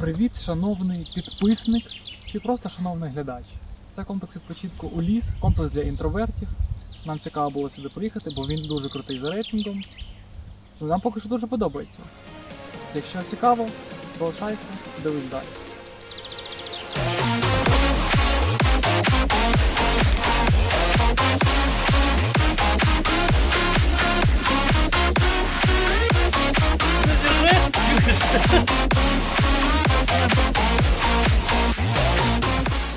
Привіт, шановний підписник чи просто шановний глядач. Це комплекс відпочинку у ліс, комплекс для інтровертів. Нам цікаво було сюди приїхати, бо він дуже крутий за рейтингом. Ну, Нам поки що дуже подобається. Якщо цікаво, залишайся, дивись далі.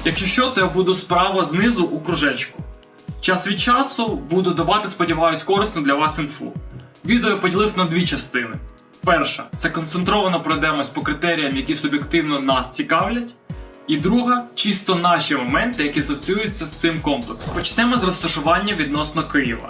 Якщо що, то я буду справа знизу у кружечку. Час від часу буду давати, сподіваюсь, корисну для вас інфу. Відео я поділив на дві частини. Перша це концентровано пройдемось по критеріям, які суб'єктивно нас цікавлять. І друга чисто наші моменти, які асоціюються з цим комплексом. Почнемо з розташування відносно Києва.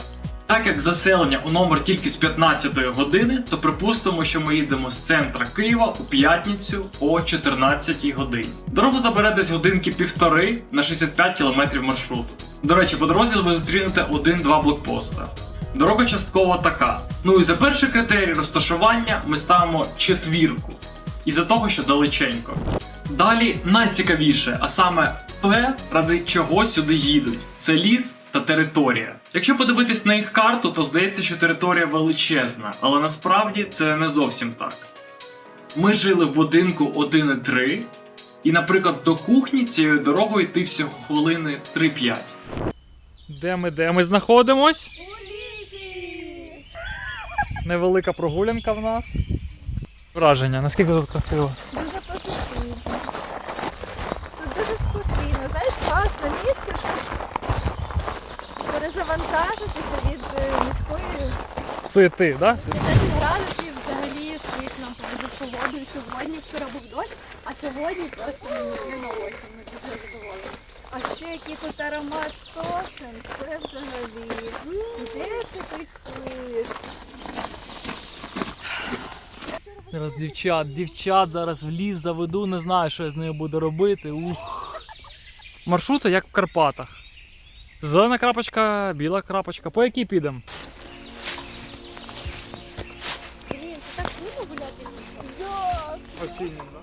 Так як заселення у номер тільки з 15 години, то припустимо, що ми їдемо з центра Києва у п'ятницю о 14 годині. Дорога забере десь годинки півтори на 65 км маршруту. До речі, по дорозі ви зустрінете один-два блокпоста. Дорога частково така. Ну і за перший критерій розташування ми ставимо четвірку. Із-за того, що далеченько. Далі найцікавіше, а саме те, ради чого сюди їдуть. Це ліс та територія. Якщо подивитись на їх карту, то здається, що територія величезна, але насправді це не зовсім так. Ми жили в будинку 1,3, і, наприклад, до кухні цією дорогою йти всього хвилини 3-5. Де ми де? Ми знаходимось? Невелика прогулянка в нас. Враження, наскільки тут красиво. Дуже позитивно. Тут дуже спокійно. Знаєш, класне місце, щоб від е, міської Суєти, да? 10 градусів взагалі шик нам повезуть погодою. Сьогодні вчора був дощ, а сьогодні просто на осінь. Ми дуже задоволені. А ще який тут аромат сосен, це взагалі. Де ще той хвиль? Зараз дівчат, дівчат зараз в ліс заведу, не знаю, що я з нею буду робити. Ух. Маршрути як в Карпатах. Зелена крапочка, біла крапочка. По якій підемо? Блін, це так круто гуляти. Осіннім, так?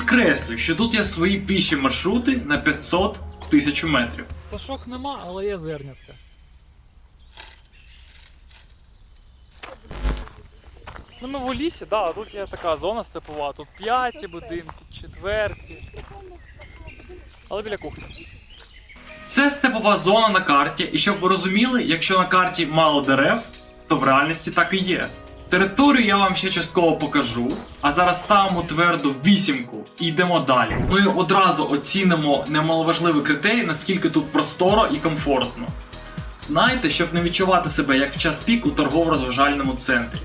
Підкреслю, що тут є свої піші маршрути на 500 тисяч метрів. Пташок нема, але є зернятка. Ну ми в лісі, да, тут є така зона степова, тут п'яті будинки, четверті. Але біля кухні. Це степова зона на карті, і щоб ви розуміли, якщо на карті мало дерев, то в реальності так і є. Територію я вам ще частково покажу, а зараз ставимо тверду вісімку і йдемо далі. Ну і одразу оцінимо немаловажливий критерій, наскільки тут просторо і комфортно. Знаєте, щоб не відчувати себе як в час пік у торгово-розважальному центрі.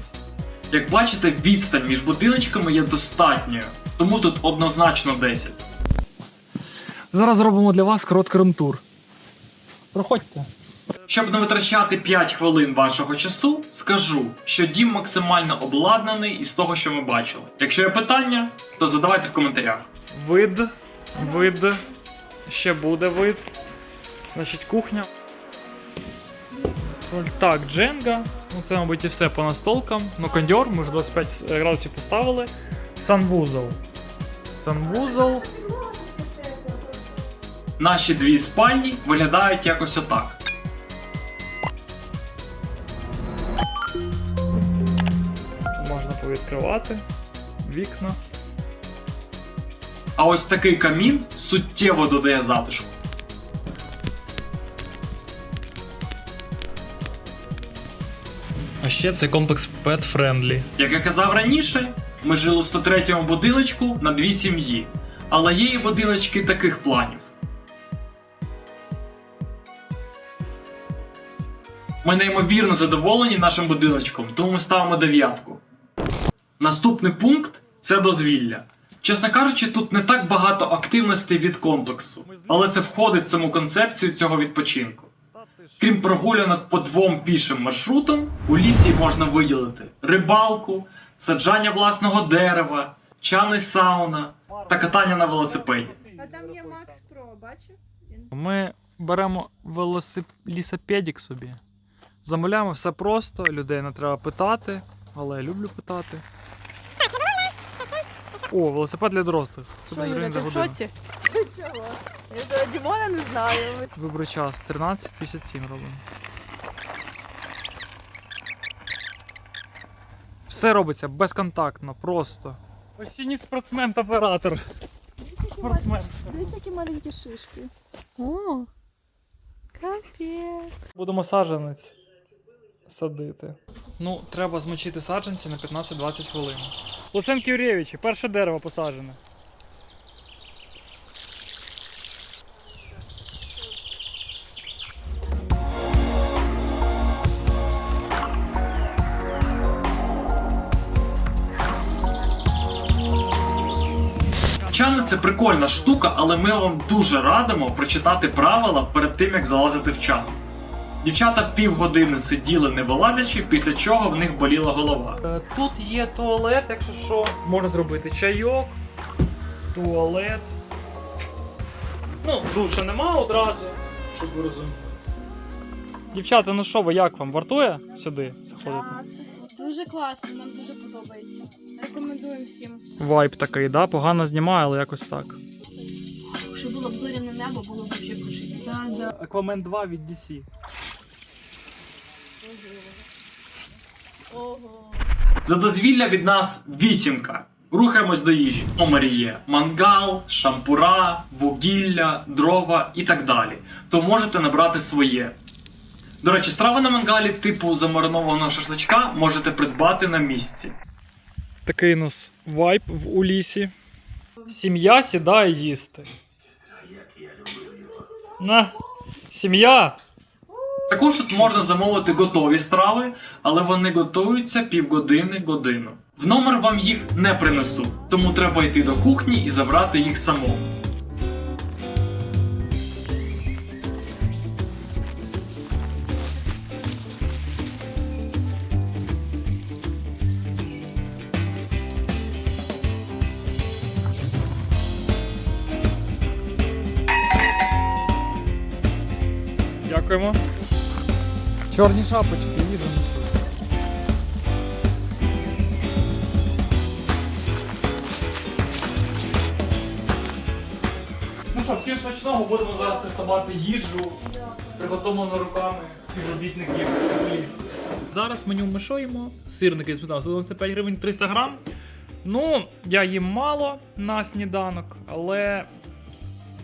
Як бачите, відстань між будиночками є достатньою, тому тут однозначно 10. Зараз зробимо для вас короткий румтур. Проходьте. Щоб не витрачати 5 хвилин вашого часу, скажу, що дім максимально обладнаний із того, що ми бачили. Якщо є питання, то задавайте в коментарях. Вид, вид, ще буде вид. Значить, кухня. Так, Дженга. Ну це, мабуть, і все по настолкам. Ну, кондьор, ми вже 25 градусів поставили. Санвузол. Санвузол. Наші дві спальні виглядають якось отак. Можна повідкривати. Вікна. А ось такий камін суттєво додає затишку. А ще це комплекс Pet Friendly. Як я казав раніше, ми жили у 103-му будиночку на дві сім'ї, але є і будиночки таких планів. Ми неймовірно задоволені нашим будиночком, тому ми ставимо дев'ятку. Наступний пункт це дозвілля. Чесно кажучи, тут не так багато активностей від комплексу, але це входить в саму концепцію цього відпочинку. Крім прогулянок по двом пішим маршрутам, у лісі можна виділити рибалку, саджання власного дерева, чани сауна та катання на велосипеді. А там є Макс Про, бачив? Ми беремо велосип... лісопедик собі. Замовляємо все просто, людей не треба питати, але я люблю питати. О, велосипед для дорослих. Що, Юля, ти в шоці? Чого? Я до Дімона не знаю. Вибору час 13.57 робимо. Все робиться безконтактно, просто. Осінній спортсмен-оператор. Спортсмен. Дивіться, які маленькі шишки. О, капець. Будемо саджанець садити. Ну, треба змочити саджанці на 15-20 хвилин. Луценко Юрєвичі, перше дерево посаджене. Чани це прикольна штука, але ми вам дуже радимо прочитати правила перед тим, як залазити в чан. Дівчата півгодини сиділи не вилазячи, після чого в них боліла голова. Е, Тут є туалет, якщо що, можна зробити чайок, туалет. Ну, душа нема одразу, щоб ви розуміли. Дівчата, ну що ви, як вам? Вартує сюди заходити? Так, це дуже класно, нам дуже подобається. Рекомендуємо всім. Вайб такий, да? Погано знімає, але якось так. Якщо було б зоряне небо, було б. Так, так. Аквамен 2 від DC. Ого. За дозвілля від нас вісімка. Рухаємось до їжі. Омері є мангал, шампура, вугілля, дрова і так далі. То можете набрати своє. До речі, страви на мангалі типу замаринованого шашличка можете придбати на місці. Такий у нас вайб в у лісі. Сім'я сідає їсти. На, сім'я! Також тут можна замовити готові страви, але вони готуються півгодини годину. В номер вам їх не принесуть, тому треба йти до кухні і забрати їх самому. Дякуємо. Чорні шапочки, їжу несуть. Ну що, всім смачного будемо зараз тестувати їжу, приготовлену руками співробітників лісу. Зараз меню ми? Сирники з сметаною 195 гривень 300 грам. Ну, я їм мало на сніданок, але.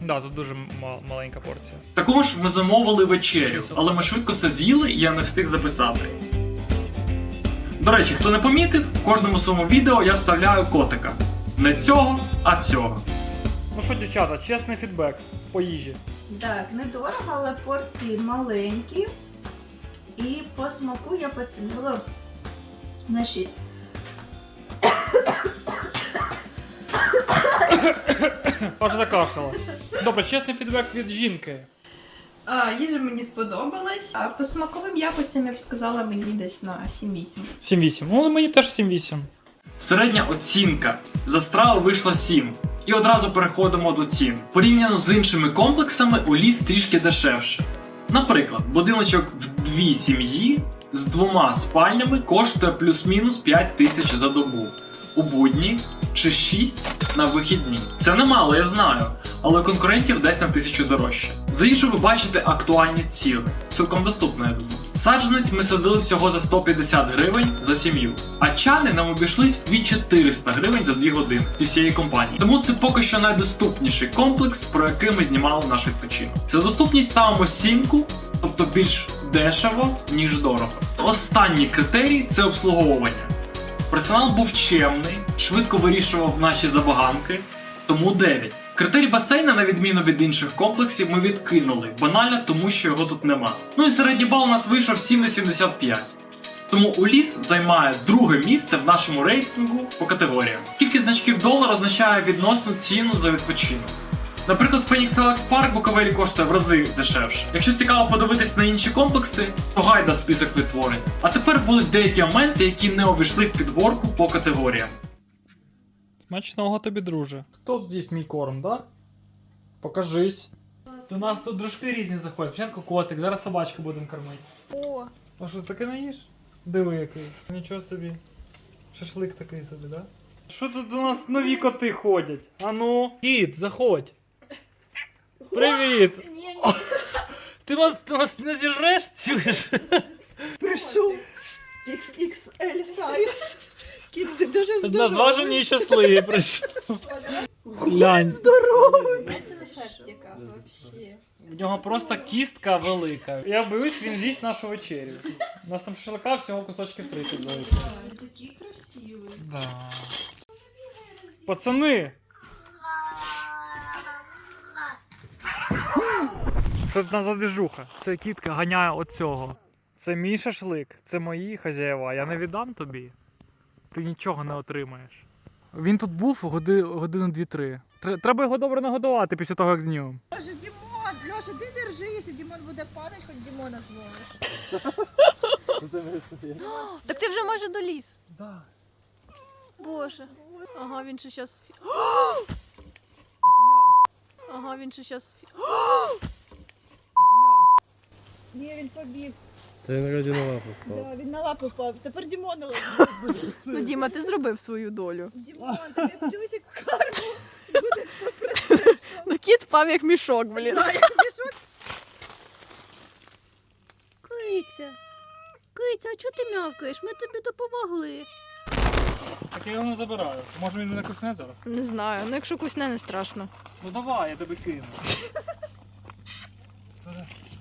Да, тут дуже ма- маленька порція. Також ми замовили вечерю, але ми швидко все з'їли і я не встиг записати. До речі, хто не помітив, в кожному своєму відео я вставляю котика. Не цього, а цього. Ну що, дівчата, чесний фідбек по їжі. Так, недорого, але порції маленькі. І по смаку я поцінила. Значить, Аж закашлялась. Добре, чесний фідбек від жінки. А, їжа мені сподобалась. А по смаковим якостям я б сказала мені десь на 7-8. 7-8. Ну, мені теж 7-8. Середня оцінка за страву вийшла 7. І одразу переходимо до цін. Порівняно з іншими комплексами, у ліс трішки дешевше. Наприклад, будиночок в дві сім'ї з двома спальнями коштує плюс-мінус 5 тисяч за добу. У будні чи 6 на вихідні. Це немало, я знаю, але конкурентів десь на тисячу дорожче. За їжу ви бачите актуальні ціни. Цілком доступно, я думаю. Саджанець ми садили всього за 150 гривень за сім'ю, а чани нам обійшлись в 2400 гривень за 2 години зі всієї компанії. Тому це поки що найдоступніший комплекс, про який ми знімали наш відпочинок. За доступність ставимо сімку, тобто більш дешево, ніж дорого. Останній критерій це обслуговування. Персонал був чемний, швидко вирішував наші забаганки, тому 9. Критерій басейна, на відміну від інших комплексів, ми відкинули, банально тому що його тут нема. Ну і середній бал у нас вийшов 7 на 75. Тому Уліс займає друге місце в нашому рейтингу по категоріям. Кількість значків долар означає відносну ціну за відпочинок. Наприклад, Phoenix Relax Park Буковелі коштує в рази дешевше. Якщо цікаво подивитись на інші комплекси, то гайда список відтворень. А тепер будуть деякі моменти, які не увійшли в підборку по категоріям. Смачного тобі, друже. Хто тут їсть мій корм, да? Покажись. У нас тут дружки різні заходять. Спочатку котик, зараз собачку будемо кормити. О, А що, таке не їш? Диви який. Нічого собі. Шашлик такий собі, да? Що тут у нас нові коти ходять? А ну. Кіт, заходь. Привіт! ні, ні. Ти нас, ти нас не зіжреш, чуєш? Прийшов XXL size. Кіт, ти дуже здоровий. Назважені і щасливі прийшли. Глянь. Здоровий. Це. В нього просто кістка велика. Я боюсь, він з'їсть нашу вечерю. У нас там шашлика всього кусочків 30 залишилось. Такий красивий. Да. Пацани! Що тут за движуха? Це кітка ганяє оцього. Це мій шашлик, це мої хазяєва. Я не віддам тобі. Ти нічого не отримаєш. Він тут був годи, годину дві-три. Треба його добре нагодувати після того, як знімемо. Боже, Дімон, Льоша, ти держися, Дімон буде падати, хоч Дімона зловиш. Так ти вже майже доліз. Да. Боже. Ага, він ще щас. фі- Ага, він ще щас. Ні, він побіг. Та він вроді на лапу впав. Да, він на лапи впав. Тепер Дімона Ну, Діма, ти зробив свою долю. Дімон, тобі плюсик в карму. Ну кіт впав як мішок, блін. Киця. Киця, а чого ти мявкаєш? Ми тобі допомогли. Так я його не забираю. Може він мене кусне зараз? Не знаю, ну якщо кусне, не страшно. Ну давай, я тебе кину.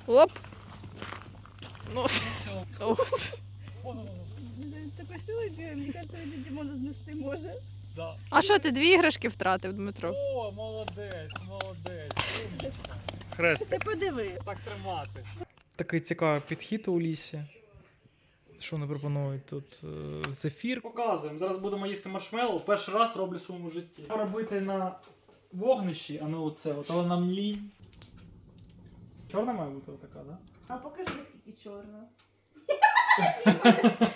Оп. Ну, от. Такою силою бігає, мені кажеться, він Дімона знести може. Да. А що ти дві іграшки втратив, Дмитро? О, молодець, молодець. Умничка. Хрест, Ти подиви. так тримати. Такий цікавий підхід у лісі. Що вони пропонують тут? Е, Зефір. Показуємо. Зараз будемо їсти маршмеллоу. Перший раз роблю в своєму житті. Робити на вогнищі, а не оце. От, але нам лінь. Чорна має бути така, так? Да? А покажи, скільки чорно.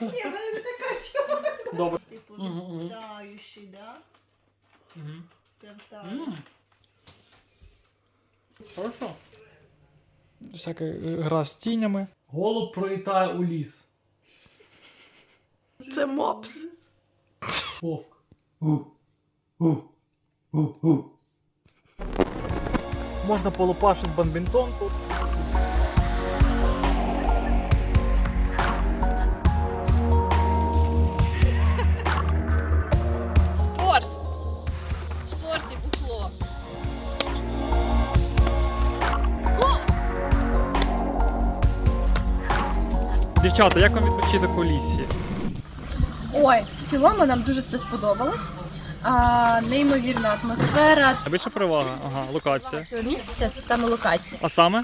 Ні, в мене не така чорна. Добре. Типу, Мгм, мгм. таючий, да? Прям так. М. Хорошо. Всяка е, гра з тінями. Голуб пролітає у ліс. Це мопс. Вовк. У. У. У. У. Можна полупашити бадмінтон тут. Дівчата, як вам відпочиток у лісі? Ой, в цілому нам дуже все сподобалось. А, неймовірна атмосфера. А більша перевага? Ага, локація. Цього місця це саме локація. А саме?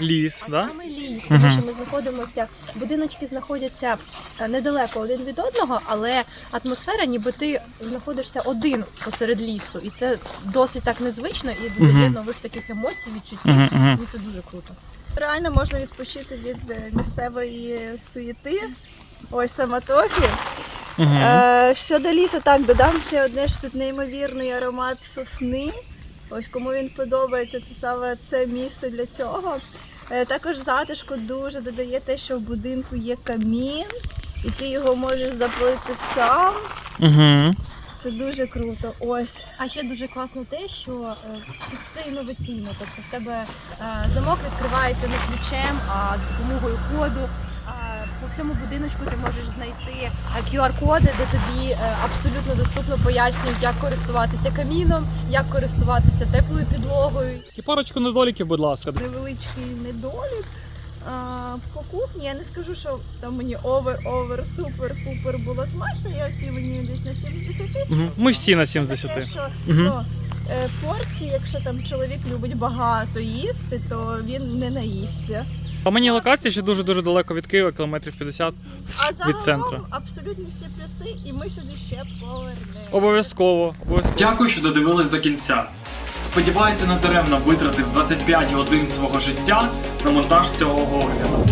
Ліс, да? Саме ліс, тому що ми знаходимося. Будиночки знаходяться е, недалеко один від одного, але атмосфера, ніби ти знаходишся один посеред лісу, і це досить так незвично і додає нових таких емоцій, відчуттів. Ну це дуже круто. Реально можна відпочити від е, місцевої суєти. Ось самотоки. Е, щодо лісу, так, додам ще одне, що тут неймовірний аромат сосни. Ось кому він подобається, це саме це місце для цього. Е, також затишку дуже додає те, що в будинку є камін, і ти його можеш запалити сам. Угу. Це дуже круто. Ось. А ще дуже класно те, що е, тут все інноваційно. Тобто в тебе е, замок відкривається не ключем, а з допомогою коду. По всьому будиночку ти можеш знайти е, QR-коди, де тобі абсолютно доступно пояснюють, як користуватися каміном, як користуватися теплою підлогою. І парочку недоліків, будь ласка. невеличкий недолік. А, по кухні я не скажу, що там мені овер, овер, супер, пупер було смачно. Я оцінюю десь на 7 з 10. Угу. Ми всі на 7 з Таке, що Угу. ну, е, порції, якщо там чоловік любить багато їсти, то він не наїсться. По мені локація ще дуже-дуже далеко від Києва, кілометрів 50. А від центру. абсолютно всі плюси, і ми сюди ще повернемо. Обов'язково. обов'язково. Дякую, що додивились до кінця. Сподіваюся, не даремно витратив 25 годин свого життя на монтаж цього огляду.